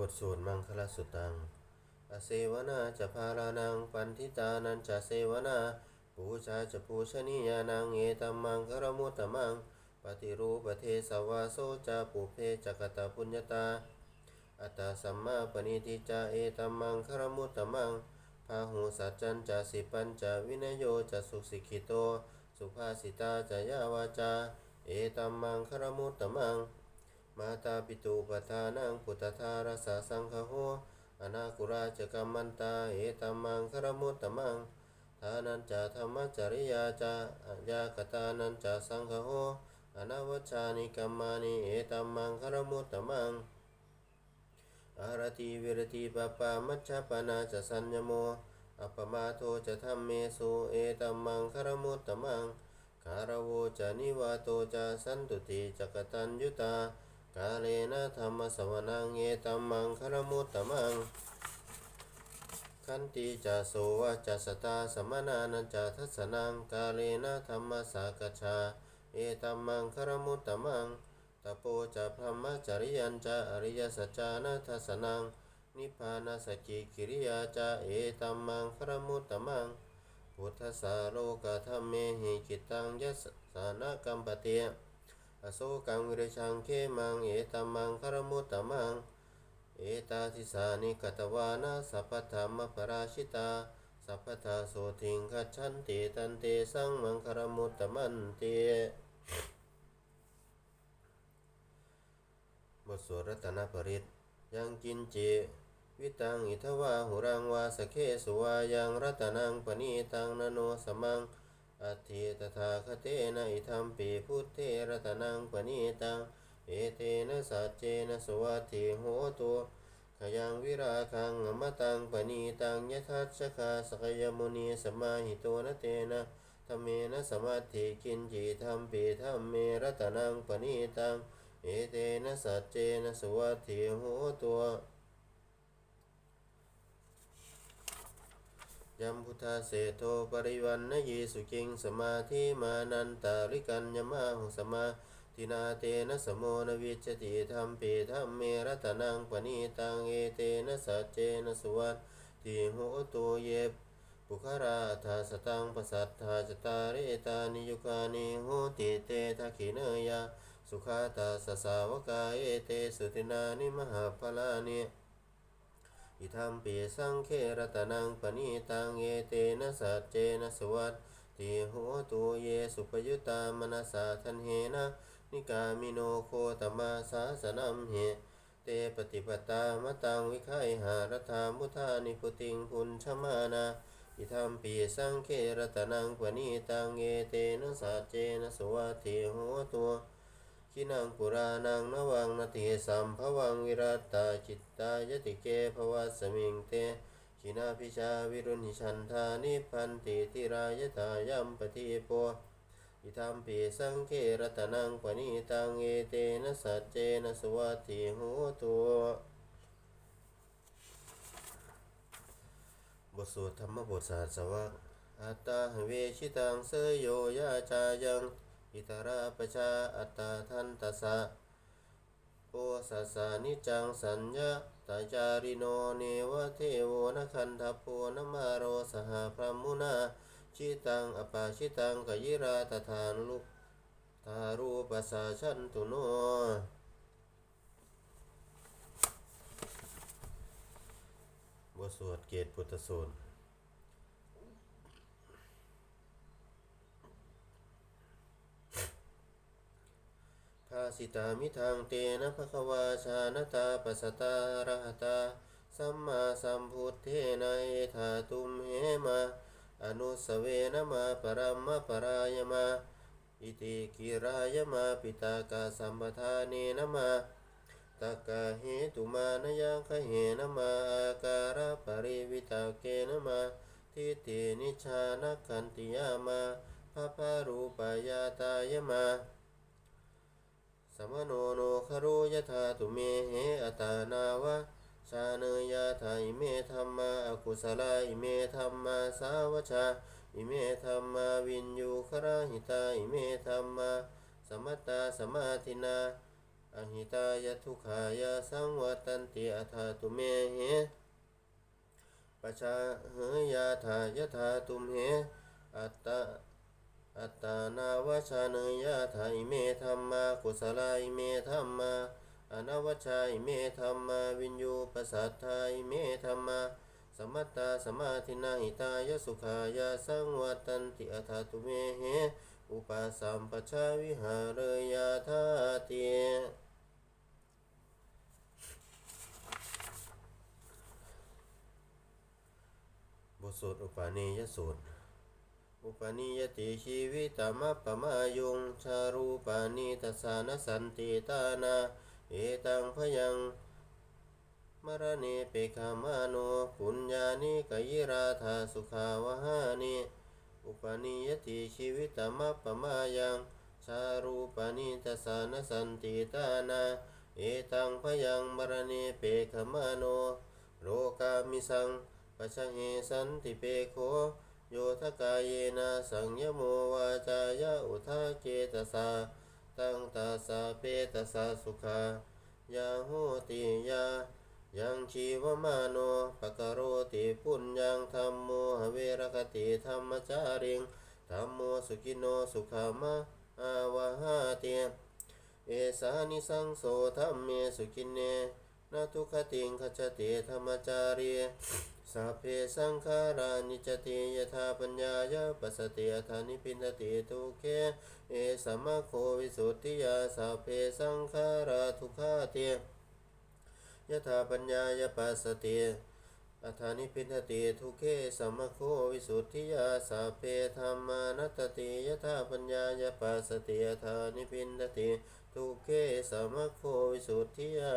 บทสวดมังคลสุตัง อเสวนาจะพารานังปันทิตานันจะเสวนาปูชาจะปูชนียานังเอตัมมังคารมุตตมัง ปฏิรูปเทสวาโสจะปุเพจักตาปุญญาตา อัตตาสัมมาปณิทิจาเอตัมมังคารมุตตมังพาหูสัจจันจะสิปัญจวินโยจะสุสิกิโต สุภาสิตาจะยาวาจา เอตัมมังคารมุตตมัง มาตาปิตุปทานังพุทธารสาสังคโหอนาคุราจกัมมันตาเอตัมมังคารมุตตมังทานันจะธรรมจริยาจาอัญญากตานันจะสังคโหอนาวัชานิกัมมานิเอตัมมังคารมุตตมังอารติวิรติปปามัชฌปนาจะสัญญโมอัปปมาโทจะธรรมเมสุเอตัมมังคารมุตตมังคารโวจะนิวาโตจะสันตุติจักตัญยุตา กาเลนะธรรมสวนังเอตัมมังคารมุตตมัง ขันติจะโสวะจะสตาสมนานันจะทัสนังกาเลนะธรรมสากชาเอตัมมังคารมุตตมังตโปจะพรหมจริยันจะอริยสัจจานัทสนังนิพพานาสกิกิริยาจะเอตัมมังครมุตตมังพุทธสาโลกธรรมเมหิกิตังยัสสานกัมปเต อโศกังวิริชังเขมังเอตัมมังคารมุตตมัง เอตาทิสานิกตวานาสัพพธรรมปราชิตา สัพพทาโสทิงคัจฉันติตันเตสังมังคารมุตตมันเตบทสวดรัตนปริตยังกินเจ วิตังอิทวาหุรังวาสเคสุวายังรัตนังปณีตังนโนสมัง อัตถิตถาคเตนะอิธรรมปีพุทเทรัตนังปณีตังเอเตนะสัจเจนะสวัตถิโหตุขยังวิราคังอมตังปณีตังยทัชคาสกยมุนีสมาหิโตนะเตนะธรรมเมนะสมัตถิกินจิธรรมปีธรรมเมรัตนังปณีตังเอเตนะสัจเจนะสวัสถิโหตัว ยัมพุทธาเสโทปริวันนยีสุกิงสมาธิมานันตาริกัญญมาหุสมาทินาเตนะสมโมนวิจติธรรมปีธรรมเมรัตนังปณีตังเอเตนะสัจเจนะสวัสถิโหตัวเยบปุคาราธาสตังปสัทธาจตาริตานิยุคานิโหติเตทักขิเนยาสุขาตาสสาวกาเอเตสุตินานิมหาพลานิ อิทัมปีสังเครตนังปณีตังเอเตนะสัจเจนะสวัสติโหตุเยสุปยุตามนสาทันเหนะนิกามิโนโคตมาสาสนัมเหเตปฏิปตามตังวิไขหารธามุทานิพุติงพุนชมานาอิทัมปีสังเครตนังปณีตังเอเตนะสัจเจนะสวัสติโหตัว ขินังปุรานังนวังนาติสัมภวังวิรัตตาจิตตายติเกภวัสมิงเตขินาพิชาวิรุณิชันธานิพันติทิรายตายัมปฏิโปอิทัมปีสังเครตนังปณิตังเอเตนะสัจเจนะสวัสติโหตัวบทสวดธรรมบทสาสวะอัตตาเวชิตังเสยโยยาจายัง อิตราปชาอัตตาทันตสะโปสัสสานิจังสัญญาตาจาริโนเนวเทโวนคันทัพโพนมาโรสหพรหมุนาชิตังอปาชิตังกยิราตถานลุกทารูปสาชันตุโนบทสวดเกตพุทธสูตร สิตามิทางเตนะภควาชานตาปัสตาระหตา สัมมาสัมพุทเทนะเอธาตุมเหมา อนุสเวนะมาปรัมมะปรายมา อิติกิรายมาปิตากาสัมปทาเนนะมาตากาเหตุมานยังคเหนะมาอาการะปริวิตาเกนะมา ทิฏฐินิชานักขันติยามาภะพารูปายาตายมา สมโนโนคารุยธาตุเมเหอตานาวะชาเนยาธาอิเมธรรมาอกุศลาอิเมธรรมาสาวชาอิเมธรรมาวินยูคราหิตาอิเมธรรมาสมัตตาสมาธินาอหิตายทุขายาสังวัตันติอัฏฐาตุเมเหปชาเหยาทายทาตุมเหอัตตา อัตตานาวชาเนยาทาอิเมธรรมากุศลาอิเมธรรมาอนาวชาอิเมธรรมาวินยูปสัทธาอิเมธรรมาสมัตตาสมาธินาหิตายสุขายาสังวัตันติอัฏฐาตุเมเหอุปสัมปชาวิหารยาธาเตบทสวดอุปาเนยสูตร อุปนิยติชีวิตมัปปมายุงชารูปานิตสานสันติตานา เอตังพยังมรณีเปคามาโนปุญญานิกยิราธาสุขาวหานิอุปนิยติชีวิตมัปปมายังชารูปานิตสานสันติตานา เอตังพยังมรณีเปคามาโน โลกามิสังปัจเหสันติเปโค โยทกายเยนะสังยโมวาจายะอุทาเกตสาตังตาสาเปตสาสุขายาโหติยายังชีวมาโนปะกโรติปุญญังธรรมโมหเวรคติธรรมจาริงธรรมโมสุขิโนสุขามะอาวาหาเตียเอสานิสังโสธรรมเมสุขินเนนาทุกขติงขจติธรรมจารี สัพเพสังขารานิจติยถาปัญญายาปัสติยถานิพินติทุเขเอสัมมาโควิสุทธิยาสัพเพสังขาราทุขาเตยถาปัญญายาปัสติอัฏฐานิพินติทุเขสัมมโควิสุทธิยาสัพเพธรรมานัตติยถาปัญญายาปัสติอัฐานิพินติทุเขสัมมโควิสุทธิยา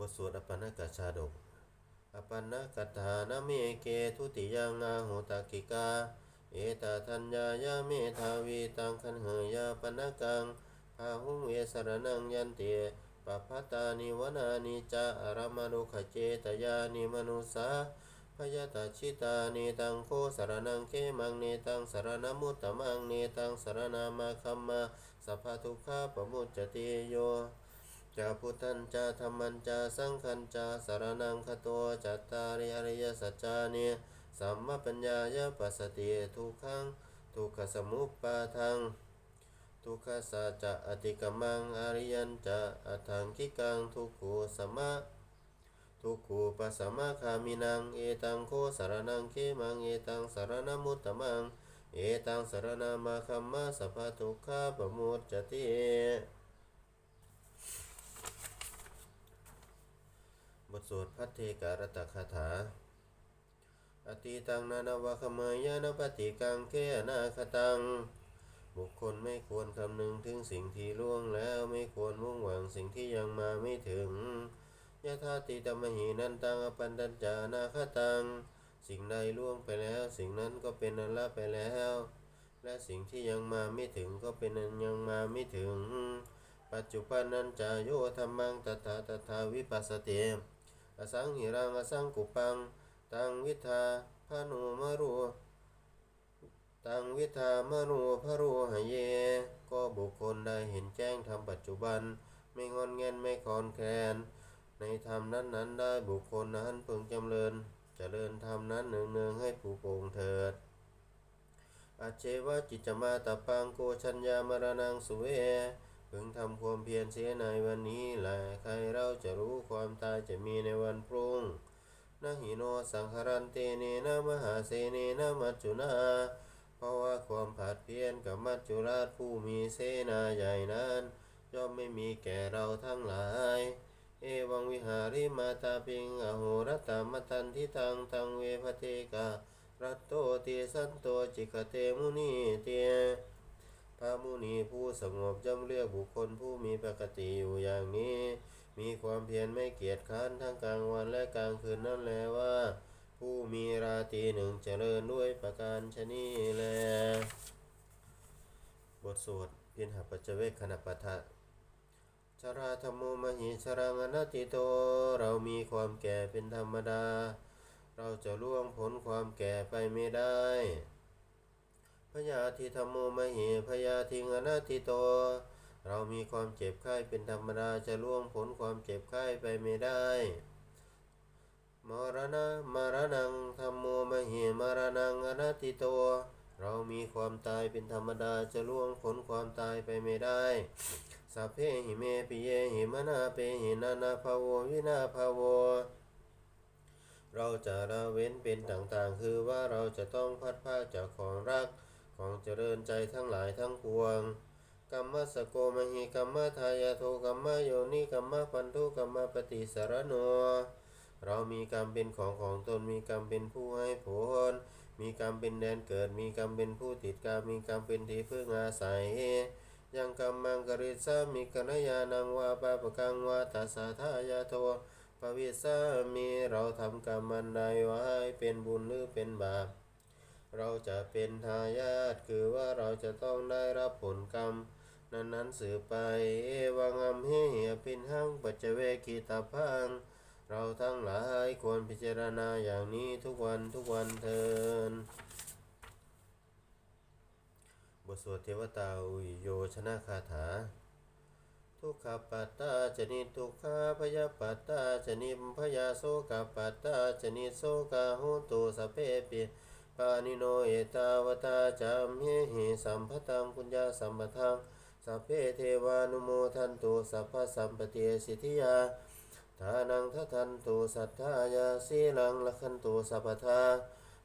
บทสวดอปันนกชาดก อปันนกถานาเมเกทุติยังอาโหตากิกา เอตาทัญญายาเมทาวีตังคันเหยาปนกังพาหุงเวสรนังยันเตปปัตตานิวนานิจาอารมานุขเจตยานิมนุสาพยาตาชิตานิตังโคสรนังเขมังเนตังสรณมุตตมังเนตังสรณามาคัมมาสัพพทุกขาปมุจจติโย จาพุทธันจาธรรมันจาสังขันจาสารนังคโตจัตตาริอริยสัจจานิสัมมาปัญญายาปัสสติทุกขังทุกขสมุปปาทังทุกขสัจจะอติกมังอริยันจะอัถังคิกังทุกขูสมะทุกขูปัสสมะคามินังเอตังโคสารนังเคมังเอตังสารนมุตตมังเอตังสารนามาคัมมะสัพพะทุกขาปมุจจติ บทสวดพัทเทการตคาถา อติตังนานาวะขมายานปฏิกังเกอนาคตัง บุคคลไม่ควรคำนึงถึงสิ่งที่ล่วงแล้วไม่ควรมุ่งหวังสิ่งที่ยังมาไม่ถึงยะธาติตมหินันตังอปันตัญจานาคตัง สิ่งใดล่วงไปแล้ว สิ่งนั้นก็เป็นอันละไปแล้ว และสิ่งที่ยังมาไม่ถึงก็เป็นอันยังมาไม่ถึงปัจจุบันนันจาโยธรรมังตถาตถาวิปัสสติ อสังหิรังอสังกุปัง ตังวิทาพานุมารุตังวิทามรุพะรุหเย ก็บุคคลได้เห็นแจ้งธรรมปัจจุบัน ไม่งอนแงนไม่คลอนแคลน ในธรรมนั้นนั้นได้บุคคลนั้นพึงจำเริญจเจริญธรรมนั้นเนืองๆให้ผู้โปร่งเถิดอาเจวะจิจมาตปังโกชัญญามรณังสุเว พึงทำความเพียรเสียในวันนี้แหละใครเราจะรู้ความตายจะมีในวันพรุ่งนะหิโนสังหรันเตเนนะมหาเสเนนะมัจจุนาเพราะว่าความผาดเพี้ยรกับมัจจุราชผู้มีเสนาใหญ่นั้น ย่อมไม่มีแก่เราทั้งหลาย เอวังวิหาริมาตาปิงอโหรตามตันทิตังตังเวพเทการัตโตเตสันโตจิกเตมุนีเต พระมุนีผู้สงบย่อมเลือกบุคคลผู้มีปกติอยู่อย่างนี้ มีความเพียรไม่เกียจคร้านทั้งกลางวันและกลางคืนนั่นแลว่า ผู้มีราตรีหนึ่งเจริญด้วยประการชนีแล บทสวดเพียรหัปัจเวคขณปะทะชราธรรมโมมหิชรังอนัติโต เรามีความแก่เป็นธรรมดา เราจะล่วงพ้นความแก่ไปไม่ได้ พยาธิธรรมโมมเหพยาธิงอนัตติโต เรามีความเจ็บไข้เป็นธรรมดาจะล่วงพ้นความเจ็บไข้ไปไม่ได้ มรณะมรณังธรรมโมมเหมรณังอนัตติโต เรามีความตายเป็นธรรมดาจะล่วงพ้นความตายไปไม่ได้สัพเพหิเมปิเยหิมนาเปหินานาภาโววินาภาโวเราจะละเว้นเป็นต่างๆ คือว่าเราจะต้องพัดพาจากของรัก ของเจริญใจทั้งหลายทั้งปวงกรรมสโกมหิกรรมทายาโทกรรมโยนิกรรมปันทุกรรมปฏิสารโนเรามีกรรมเป็นของของตนมีกรรมเป็นผู้ให้ผล มีกรรมเป็นแดนเกิด มีกรรมเป็นผู้ติดกรรมมีกรรมเป็นที่พึ่งอาศัยยังกรรมังกริสามิกัญาณังวาปะปะกังวาตัสสะทายาโทปวิสามีเราทำกรรมอันใดไว้เป็นบุญหรือเป็นบาป เราจะเป็นทายาทคือว่าเราจะต้องได้รับผลกรรม นั้นนั้นสืบไปเอวังอัมเฮเหียปินหังปัจเจเวกิตาพัง เราทั้งหลายควรพิจารณาอย่างนี้ทุกวันทุกวันเทินบทสวดเทวตาอุยโยชนะคาถา ทุกขปัตตาจนิทุกขาพยาปัตตาจนิพยาโสกปัตตาจนิโสกาหุตุสเพปิปานิโนเอตาวตาจามเฮหิสัมพตังปุญญาสัมปทังสัพเพเทวานุโมทันตุสัพพสัมปติสิทธิยาทานังทัทันตุสัทธายาสีลังละคันตุสัพพทา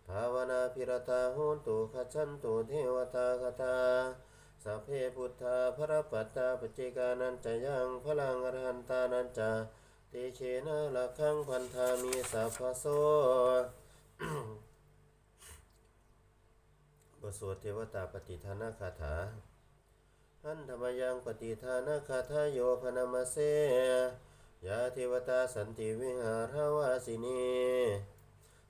ภาวนาพิรตาโหนตุขจันตุเทวตาคตาสัพเพพุทธาพระปัตตาปจเจกานันจะยังพลังอรหันตานันจะเตเชนะละคังพันธามีสัพพโส บทสวดเทวตาปฏิทานาคาถาหันธรรมยังปฏิทานาคาถาโยพนามเสยาเทวตาสันติวิหารวาสินี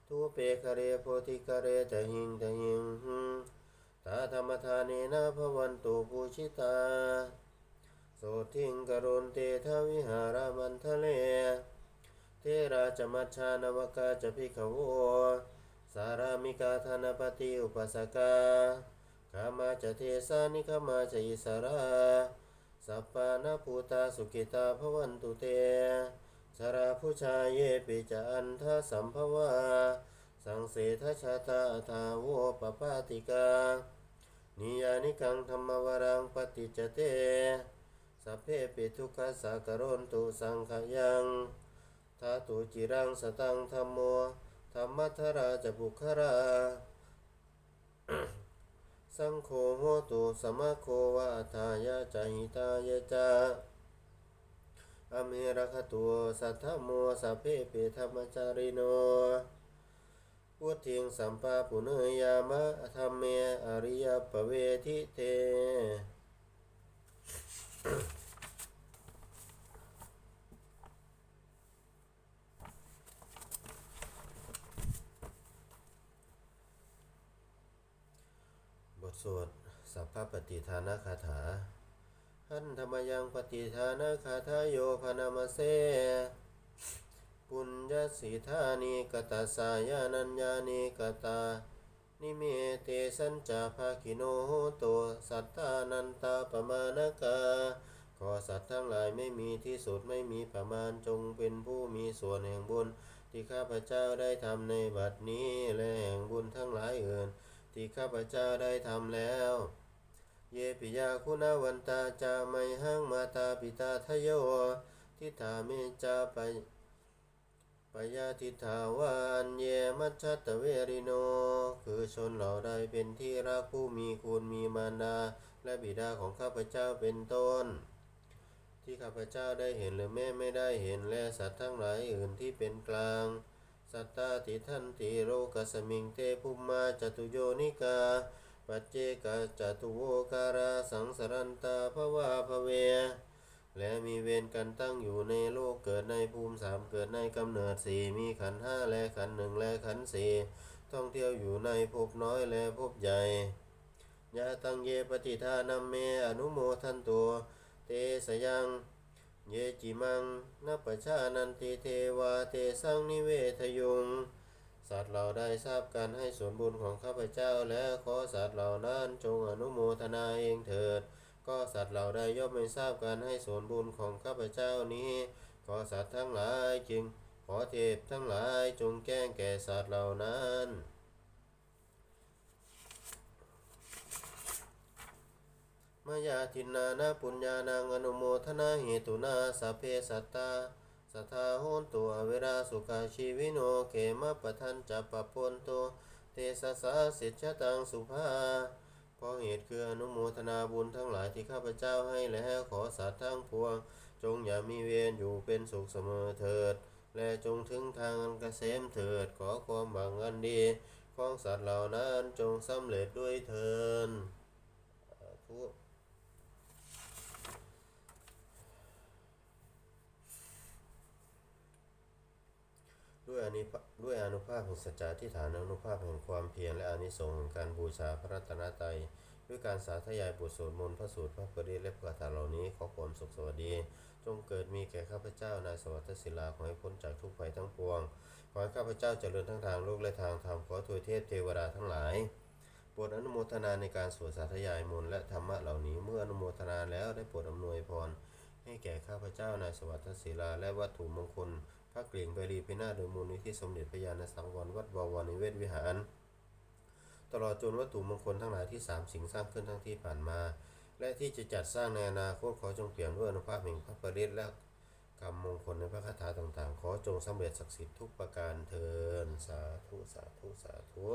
ทุเปคเรโพธิคเรตหิงตหิงตาธรรมทานีนาภวันตุปูชิตาโสทิงกรุณเตทวิหารามันทะเล เทราจมัชชานวกาจะพิขโวารามิกาธนปฏิอุปสกาขามาจะเทสานิขามาจะอิสราสัพปานาภูตาสุกิตาภวันตุเตสราผู้ชายเยปิจอันทสัมภวา สังเสทชาตาทาโวปปาติกา นิยานิกังธรรมวรังปฏิจเตสัพเพปิทุกขสากรนตุสังขยังทาตุจิรังสตังธรรมโม ธรรมัทราจะบุคราสังโฆโหตุสมะโควาทายาจหิตายะจาอเมรคตัวสัทธโมสัพเพปิธรรมจาริโนพุทธิงสัมปาปุเนยยามะธรรมเมอริยปเวทิเต วดสัพพปฏิทานาคาถาหันธรรมยังปฏิทานาคาถาโยพนามเสปุญญสิธานิกตาสายานัญญานิกตา นิเมเตสัญจาภาคิโนโหโตสัตตานันตาปมาณกาขอสัตว์ทั้งหลายไม่มีที่สุดไม่มีประมาณจงเป็นผู้มีส่วนแห่งบุญ ที่ข้าพเจ้าได้ทำในบัดนี้และแห่งบุญทั้งหลายอื่น ที่ข้าพเจ้าได้ทำแล้ว เยปิยาคุณาวันตาจาไมหังมาตาปิตาทะโยทิฏฐาเมจาไปปยาทิฏฐาวานเยมัจฉัตเวริโน คือชนเหล่าใดเป็นที่รักผู้มีคุณมีมารดา และบิดาของข้าพเจ้าเป็นต้น ที่ข้าพเจ้าได้เห็นหรือแม้ไม่ได้เห็นและสัตว์ทั้งหลายอื่นที่เป็นกลาง สัตตาติทันติโรกสมิงเตภุมมาจตุโยนิกา ปัจเจกจตุโวการาสังสรันตาภวาภเว และมีเวรกันตั้งอยู่ในโลกเกิดในภูมิสามเกิดในกำเนิดสี่มีขันห้าและขันหนึ่งและขันสี่ท่องเที่ยวอยู่ในภพน้อยและภพใหญ่ยะตังเยปฏิทานัมเมอนุโมทันตัวเตสยัง เยจิมังนัปชานันติเทวาเตสังนิเวทยุง สัตว์เราได้ทราบการให้ส่วนบุญของข้าพเจ้าและขอสัตว์เหล่านั้นจงอนุโมทนาเองเถิด ก็สัตว์เหล่าใดย่อมไม่ทราบการให้ส่วนบุญของข้าพเจ้านี้ ขอสัตว์ทั้งหลายจึง ขอเทพทั้งหลายจงแก้งแก่สัตว์เหล่านั้น มายาทินนานาปุญญานังอนุโมทนาเหตุนาสัพเพสัตตาสัทธาโหนตัวเวราสุขาชีวิโนเขมปะทันจัปปะปนโตเตสะสาสิจฉตังสุภาเพราะเหตุคืออนุโมทนาบุญทั้งหลายที่ข้าพเจ้าให้แล้วขอสัตว์ทั้งปวง จงอย่ามีเวรอยู่เป็นสุขเสมอเถิด และจงถึงทางอันเกษมเถิดขอความบังอันดีของสัตว์เหล่านั้นจงสำเร็จด้วยเถิดสาธุ ด้วยอนิด้วยอนุภาพแห่งสัจจะที่ฐานอนุภาพแห่งความเพียรและอานิสงส์แห่งการบูชาพระรัตนตรัยด้วยการสาธยายบทสวดมนต์พระสูตรพระปริตและพระคาถาเหล่านี้ขอความสุขสวัสดี จงเกิดมีแก่ข้าพเจ้านายสวัสดิ์ศิลาขอให้พ้นจากทุกภัยทั้งปวงขอให้ข้าพเจ้าเจริญทั้งทางโลกและทางธรรมขอทวยเทพเทวดาทั้งหลายโปรดอนุโมทนาในการสวดสาธยายมนต์และธรรมะเหล่านี้เมื่ออนุโมทนาแล้วได้โปรดอำนวยพรให้แก่ข้าพเจ้านายสวัสดิ์ศิลาและวัตถุมงคล พระเกลียงไปรีพินาศโดยมูลนิธิสมเด็จพระญาณสังวรวัดบวรนิเวศวิหาร ตลอดจนวัตถุมงคลทั้งหลายที่สามสิ่งสร้างขึ้นทั้งที่ผ่านมา และที่จะจัดสร้างในอนาคตขอจงเปี่ยมด้วยอนุภาพแห่งพระปริตและกรรมมงคลในพระคาถาต่างๆ ขอจงสำเร็จศักดิ์สิทธิ์ทุกประการเทินสาธุสาธุสาธุ